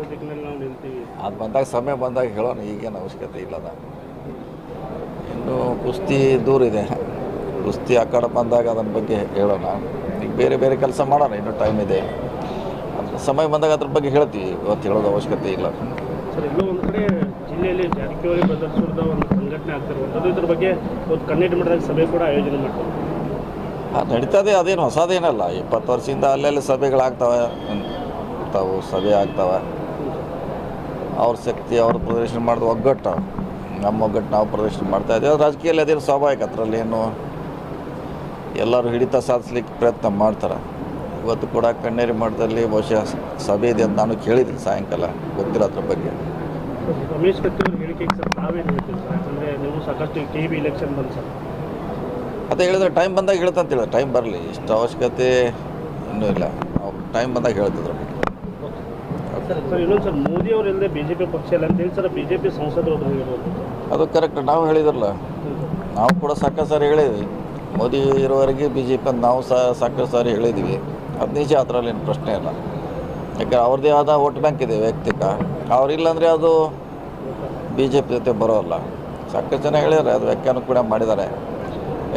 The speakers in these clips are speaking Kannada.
ನಾವು ನಿಲ್ತೀವಿ. ಅದು ಬಂದಾಗ ಸಮಯ ಬಂದಾಗ ಹೇಳೋಣ ಈಗೇನು ಅವಶ್ಯಕತೆ ಇಲ್ಲ ಅದ. ಇನ್ನು ಕುಸ್ತಿ ದೂರ ಇದೆ. ಕುಸ್ತಿ ಆ ಕಡೆ ಬಂದಾಗ ಅದನ್ನ ಬಗ್ಗೆ ಹೇಳೋಣ. ಈಗ ಬೇರೆ ಬೇರೆ ಕೆಲಸ ಮಾಡೋಣ ಇನ್ನೂ ಟೈಮ್ ಇದೆ. ಸಮಯ ಬಂದಾಗ ಅದ್ರ ಬಗ್ಗೆ ಹೇಳ್ತೀವಿ. ಇವತ್ತು ಹೇಳೋದು ಅವಶ್ಯಕತೆ ಇಲ್ಲ. ಸರ್ ಎಲ್ಲೋ ಒಂದು ಕಡೆ ಜಿಲ್ಲೆಯಲ್ಲಿ ಜಾರಕಿಹೊಳಿ ಬ್ರದರ್ಸ್ದ ಒಂದು ಸಂಘಟನೆ ಆಗ್ತಿರುವಂಥದ್ದು ಇದ್ರ ಬಗ್ಗೆ ಒಂದು ಕನ್ನಡ ಮಟ್ಟದಾಗ ಸಭೆ ಕೂಡ ಆಯೋಜನೆ ಮಾಡ್ತಾರೆ. ಅದು ನಡೀತದೆ ಅದೇನು ಹೊಸದೇನಲ್ಲ. ಇಪ್ಪತ್ತು ವರ್ಷದಿಂದ ಅಲ್ಲೆಲ್ಲಿ ಸಭೆಗಳಾಗ್ತಾವೆ. ತಾವು ಸಭೆ ಆಗ್ತವೆ. ಅವ್ರ ಶಕ್ತಿ ಅವ್ರ ಪ್ರದರ್ಶನ ಮಾಡಿದ ಒಗ್ಗಟ್ಟು. ನಮ್ಮ ಒಗ್ಗಟ್ಟು ನಾವು ಪ್ರದರ್ಶನ ಮಾಡ್ತಾ ಇದ್ದೀವಿ. ಅದು ರಾಜಕೀಯದಲ್ಲಿ ಅದೇನು ಸ್ವಾಭಾವಿಕ? ಅದರಲ್ಲಿ ಏನು ಎಲ್ಲರೂ ಹಿಡಿತ ಸಾಧಿಸ್ಲಿಕ್ಕೆ ಪ್ರಯತ್ನ ಮಾಡ್ತಾರೆ. ಇವತ್ತು ಕೂಡ ಕಣ್ಣೇರಿ ಮಠದಲ್ಲಿ ಬಹುಶಃ ಸಭೆ ಇದೆ ಅಂತ ನಾನು ಕೇಳಿದ್ದೀನಿ ಸಾಯಂಕಾಲ. ಗೊತ್ತಿಲ್ಲ ಅದ್ರ ಬಗ್ಗೆ. ರಮೇಶ್ ಅದೇ ಹೇಳಿದ್ರೆ ಟೈಮ್ ಬಂದಾಗ ಹೇಳ್ತಂತ ಹೇಳಿದ್ರೆ. ಟೈಮ್ ಬರಲಿ. ಇಷ್ಟು ಅವಶ್ಯಕತೆ ಇನ್ನೂ ಇಲ್ಲ. ಟೈಮ್ ಬಂದಾಗ ಹೇಳ್ತಿದ್ರು. ಸರ್ ಇನ್ನೊಂದು ಸರ್ ಮೋದಿ ಅವರು ಇಲ್ಲದೆ ಬಿ ಜೆ ಪಿ ಪಕ್ಷ ಇಲ್ಲ ಅಂತೇಳಿ ಸರ್ ಬಿ ಜೆ ಪಿ ಸಂಸದರು ಅದು ಕರೆಕ್ಟ್ ನಾವು ಹೇಳಿದ್ರಲ್ಲ. ನಾವು ಕೂಡ ಸಾಕಷ್ಟು ಸಾರಿ ಹೇಳಿದ್ವಿ. ಮೋದಿ ಇರೋವರೆಗೆ ಬಿ ಜೆ ಪಿ ಅಂತ ನಾವು ಸಹ ಸಾಕಷ್ಟು ಸಾರಿ ಹೇಳಿದ್ವಿ. ಅದು ನಿಜ ಅದರಲ್ಲಿ ಏನು ಪ್ರಶ್ನೆ ಇಲ್ಲ. ಯಾಕಂದ್ರೆ ಅವ್ರದ್ದೇ ಆದ ವೋಟ್ ಬ್ಯಾಂಕ್ ಇದೆ ವೈಯಕ್ತಿಕ. ಅವ್ರಿಲ್ಲ ಅಂದರೆ ಅದು ಬಿ ಜೆ ಪಿ ಜೊತೆ ಬರೋಲ್ಲ. ಸಾಕಷ್ಟು ಜನ ಹೇಳಿದ್ದಾರೆ ಅದು ವ್ಯಾಖ್ಯಾನ ಕೂಡ ಮಾಡಿದ್ದಾರೆ.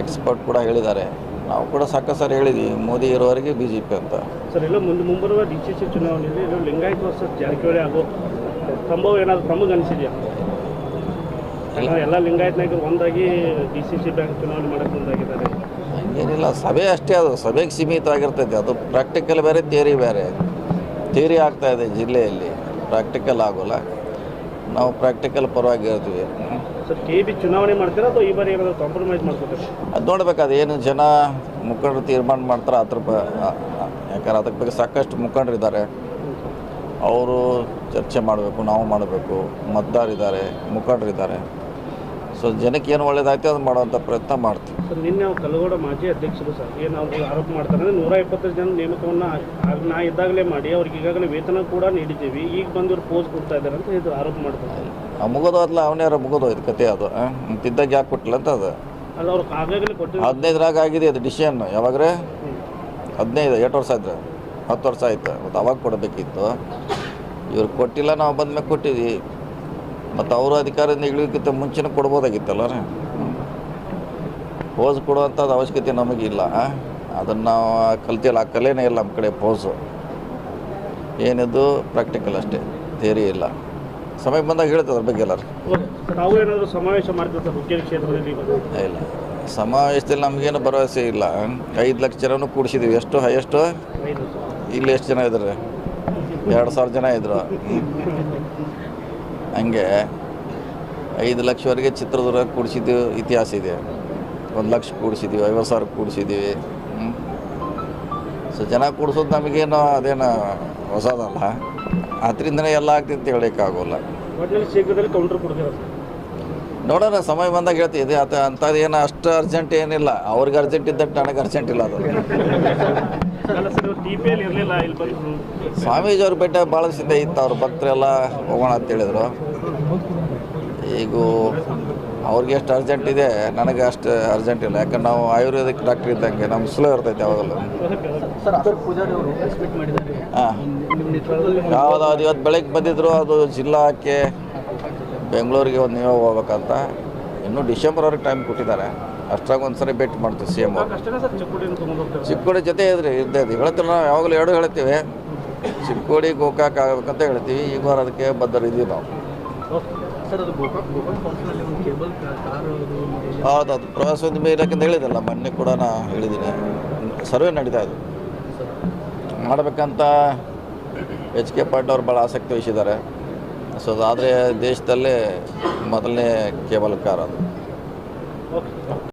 ಎಕ್ಸ್ಪರ್ಟ್ ಕೂಡ ಹೇಳಿದ್ದಾರೆ. ನಾವು ಕೂಡ ಸಾಕಷ್ಟು ಸಾರಿ ಹೇಳಿದ್ವಿ ಮೋದಿ ಇರೋವರೆಗೆ ಬಿ ಜೆ ಪಿ ಅಂತ. ಸರ್ ಎಲ್ಲೋ ಮುಂದೆ ಮುಂಬರುವ ಡಿ ಸಿ ಸಿ ಚುನಾವಣೆಯಲ್ಲಿ ಎಲ್ಲೋ ಲಿಂಗಾಯತ್ ವರ್ಸಸ್ ಜಾರಕಿಹೊಳಿ ಆಗೋ ಸಂಭವ ಏನಾದರೂ ತಮಗೆ ಅನಿಸಿದೆಯಾ? ಎಲ್ಲ ಲಿಂಗಾಯತ್ ನಾಯಕರು ಒಂದಾಗಿ ಡಿ ಸಿ ಸಿ ಬ್ಯಾಂಕ್ ಚುನಾವಣೆ ಮಾಡಕ್ಕೆ ಮುಂದಾಗಿದ್ದಾರೆ. ಏನಿಲ್ಲ ಸಭೆ ಅಷ್ಟೇ ಅದು ಸಭೆಗೆ ಸೀಮಿತವಾಗಿರ್ತೈತೆ ಅದು ಪ್ರಾಕ್ಟಿಕಲ್ ಬೇರೆ ಥಿಯರಿ ಬೇರೆ. ಥಿಯರಿ ಆಗ್ತಾ ಇದೆ ಜಿಲ್ಲೆಯಲ್ಲಿ. ಪ್ರಾಕ್ಟಿಕಲ್ ಆಗೋಲ್ಲ. ನಾವು ಪ್ರಾಕ್ಟಿಕಲ್ ಪರವಾಗಿ ಇರ್ತೀವಿ ಸರ್ ಕೆ ಬಿ ಚುನಾವಣೆ ಮಾಡ್ತೀರಾ ಅಥವಾ ಈ ಬಾರಿ ಏನಾದರೂ ಕಾಂಪ್ರಮೈಸ್ ಮಾಡ್ಕೋತಾರೆ ಅದು ನೋಡ್ಬೇಕು ಏನು ಜನ ಮುಖಂಡರು ತೀರ್ಮಾನ ಮಾಡ್ತಾರೆ ಅದ್ರ ಬ ಯಾಕಂದ್ರೆ ಅದಕ್ಕೆ ಬಗ್ಗೆ ಸಾಕಷ್ಟು ಮುಖಂಡರಿದ್ದಾರೆ ಅವರು ಚರ್ಚೆ ಮಾಡಬೇಕು ನಾವು ಮಾಡಬೇಕು ಮತದಾರಿದ್ದಾರೆ ಮುಖಂಡರಿದ್ದಾರೆ ಸೊ ಜನಕ್ಕೆ ಏನು ಒಳ್ಳೇದಾಯ್ತು ಅದು ಮಾಡುವಂಥ ಪ್ರಯತ್ನ ಮಾಡ್ತೀವಿ. ಸರ್ ನಿನ್ನೆ ಕಲಗೋಡ ಮಾಜಿ ಅಧ್ಯಕ್ಷರು ಸರ್ ಏನು ಅವ್ರು ಆರೋಪ ಮಾಡ್ತಾರೆ ಅಂದರೆ ನೂರ ಇಪ್ಪತ್ತೈದು ಜನ ನೇಮಕವನ್ನು ನಾ ಇದ್ದಾಗಲೇ ಮಾಡಿ ಅವ್ರಿಗೆ ಈಗಾಗಲೇ ವೇತನ ಕೂಡ ನೀಡಿದ್ದೀವಿ ಈಗ ಬಂದಿವ್ರು ಪೋಸ್ಟ್ ಕೊಡ್ತಾ ಇದ್ದಾರೆ ಅಂತ ಇದು ಆರೋಪ ಮಾಡ್ತಾರೆ. ಮುಗಿದೋದ್ಲ ಅವನ್ಯಾರ ಮುಗಿದೋಯ್ತು ಕತೆ ಅದು ತಿದ್ದಾಗ ಯಾಕೆ ಕೊಟ್ಟಿಲ್ಲ ಅಂತ ಅದು. ಹದಿನೈದರಾಗ ಆಗಿದೆ ಅದು ಡಿಸಿಷನ್ ಯಾವಾಗ್ರೆ? ಹದಿನೈದು ಎಂಟು ವರ್ಷ ಆಯ್ತು ಹತ್ತು ವರ್ಷ ಆಯ್ತು. ಮತ್ತು ಅವಾಗ ಕೊಡಬೇಕಿತ್ತು. ಇವ್ರು ಕೊಟ್ಟಿಲ್ಲ ನಾವು ಬಂದ್ಮೇಲೆ ಕೊಟ್ಟಿದ್ವಿ. ಮತ್ತು ಅವರು ಅಧಿಕಾರದಿಂದ ಇಳಿಯೋಕ್ಕಿಂತ ಮುಂಚೆನೂ ಕೊಡ್ಬೋದಾಗಿತ್ತಲ್ಲ ರೀ? ಪೋಸ್ ಕೊಡುವಂಥದ್ದು ಅವಶ್ಯಕತೆ ನಮಗಿಲ್ಲ ಅದನ್ನು ನಾವು ಕಲ್ತಿಲ್ಲ ಆ ಕಲೆನೇ ಇಲ್ಲ ನಮ್ಮ ಕಡೆ ಪೋಸು ಏನಿದು? ಪ್ರಾಕ್ಟಿಕಲ್ ಅಷ್ಟೇ. ಥೇರಿ ಇಲ್ಲ. ಸಮಯ ಬಂದಾಗ ಹೇಳ್ತದೆ ಅದ್ರ ಬಗ್ಗೆ ಎಲ್ಲರೂ. ತಾವು ಏನಾದರೂ ಸಮಾವೇಶ ಮಾಡ್ತಾರೆ ಹುಕ್ಕೇರಿ ಕ್ಷೇತ್ರದಲ್ಲಿ? ಇಲ್ಲ ಸಮಾವೇಶದಲ್ಲಿ ನಮಗೇನು ಭರವಸೆ ಇಲ್ಲ. ಐದು ಲಕ್ಷ ಜನನು ಕೂಡಿಸಿದ್ದೀವಿ ಎಷ್ಟು ಹೈಯೆಸ್ಟು? ಇಲ್ಲಿ ಎಷ್ಟು ಜನ ಇದ್ದಾರೆ? ಎರಡು ಸಾವಿರ ಜನ ಇದ್ರು. ಹಂಗೆ ಐದು ಲಕ್ಷವರೆಗೆ ಚಿತ್ರದುರ್ಗ ಕೂಡಿಸಿದ್ದು ಇತಿಹಾಸ ಇದೆ. ಒಂದು ಲಕ್ಷ ಕೂಡಿಸಿದ್ದೀವಿ ಐವತ್ತು ಸಾವಿರ ಕೂಡಿಸಿದ್ದೀವಿ ಸೊ ಜನ ಕೂಡಿಸೋದು ನಮಗೇನು ಅದೇನು ಹೊಸದಲ್ಲ. ಅದರಿಂದನೇ ಎಲ್ಲ ಆಗ್ತೈತೆ ಅಂತ ಹೇಳೋಕ್ಕಾಗೋಲ್ಲ ಶೀಘ್ರದಲ್ಲಿ ಕೌಂಟರ್ ಕೊಡ್ತೀರಾ ನೋಡೋಣ ಸಮಯ ಬಂದಾಗ ಹೇಳ್ತೀವಿ ಇದೆ ಅದು ಅಂಥದ್ದು ಏನು ಅಷ್ಟು ಅರ್ಜೆಂಟ್ ಏನಿಲ್ಲ. ಅವ್ರಿಗೆ ಅರ್ಜೆಂಟ್ ಇದ್ದ ನನಗೆ ಅರ್ಜೆಂಟ್ ಇಲ್ಲ ಅದು. ಸ್ವಾಮೀಜಿ ಅವ್ರ ಬೆಟ್ಟ ಭಾಳ ಸಿದ್ಧ ಇತ್ತು. ಅವ್ರ ಭಕ್ತರೆಲ್ಲ ಹೋಗೋಣ ಅಂತ ಹೇಳಿದರು. ಈಗ ಅವ್ರಿಗೆ ಎಷ್ಟು ಅರ್ಜೆಂಟ್ ಇದೆ ನನಗೆ ಅಷ್ಟು ಅರ್ಜೆಂಟ್ ಇಲ್ಲ. ಯಾಕಂದ್ರೆ ನಾವು ಆಯುರ್ವೇದಿಕ್ ಡಾಕ್ಟರ್ ಇದ್ದಂಗೆ ನಮ್ಗೆ ಸ್ಲೋ ಇರ್ತೈತೆ ಯಾವಾಗಲೂ. ಹಾಂ. ಅದು ಇವತ್ತು ಬೆಳಗ್ಗೆ ಬಂದಿದ್ರು ಅದು ಜಿಲ್ಲಾಕ್ಕೆ ಬೆಂಗಳೂರಿಗೆ ಒಂದು ನೀವು ಹೋಗ್ಬೇಕಂತ. ಇನ್ನೂ ಡಿಸೆಂಬರ್ವರೆಗೆ ಟೈಮ್ ಕೊಟ್ಟಿದ್ದಾರೆ. ಅಷ್ಟಾಗ ಒಂದು ಸರಿ ಭೇಟಿ ಮಾಡ್ತೀವಿ ಸಿ ಎಂ ಚಿಕ್ಕೋಡಿ ಜೊತೆ ಇದ್ರಿ ಇದ್ದೇ ಇದೆ ಹೇಳ್ತಿಲ್ಲ ನಾವು ಯಾವಾಗಲೂ ಎರಡು ಹೇಳ್ತೀವಿ. ಚಿಕ್ಕೋಡಿ ಗೋಕಾಕ್ ಆಗ್ಬೇಕಂತ ಹೇಳ್ತೀವಿ. ಈಗ ಅದಕ್ಕೆ ಬದ್ಧರಿದ್ದೀವಿ ನಾವು. ಸರ್ ಅದು ಹೌದು ಪ್ರವಾಸೋದ್ಯಮ ಇಲಾಖೆಯಿಂದ ಹೇಳಿದಲ್ಲ ಮೊನ್ನೆ ಕೂಡ ನಾ ಹೇಳಿದ್ದೀನಿ. ಸರ್ವೆ ನಡೀತಾ ಇದೆ. ಮಾಡಬೇಕಂತ ಎಚ್ ಕೆ ಪಾಟ್ ಅವರು ಭಾಳ ಆಸಕ್ತಿ ವಹಿಸಿದ್ದಾರೆ. ಸೊ ಅದಾದರೆ ದೇಶದಲ್ಲೇ ಮೊದಲನೇ ಕೇಬಲ್ ಕಾರ್ ಅದು.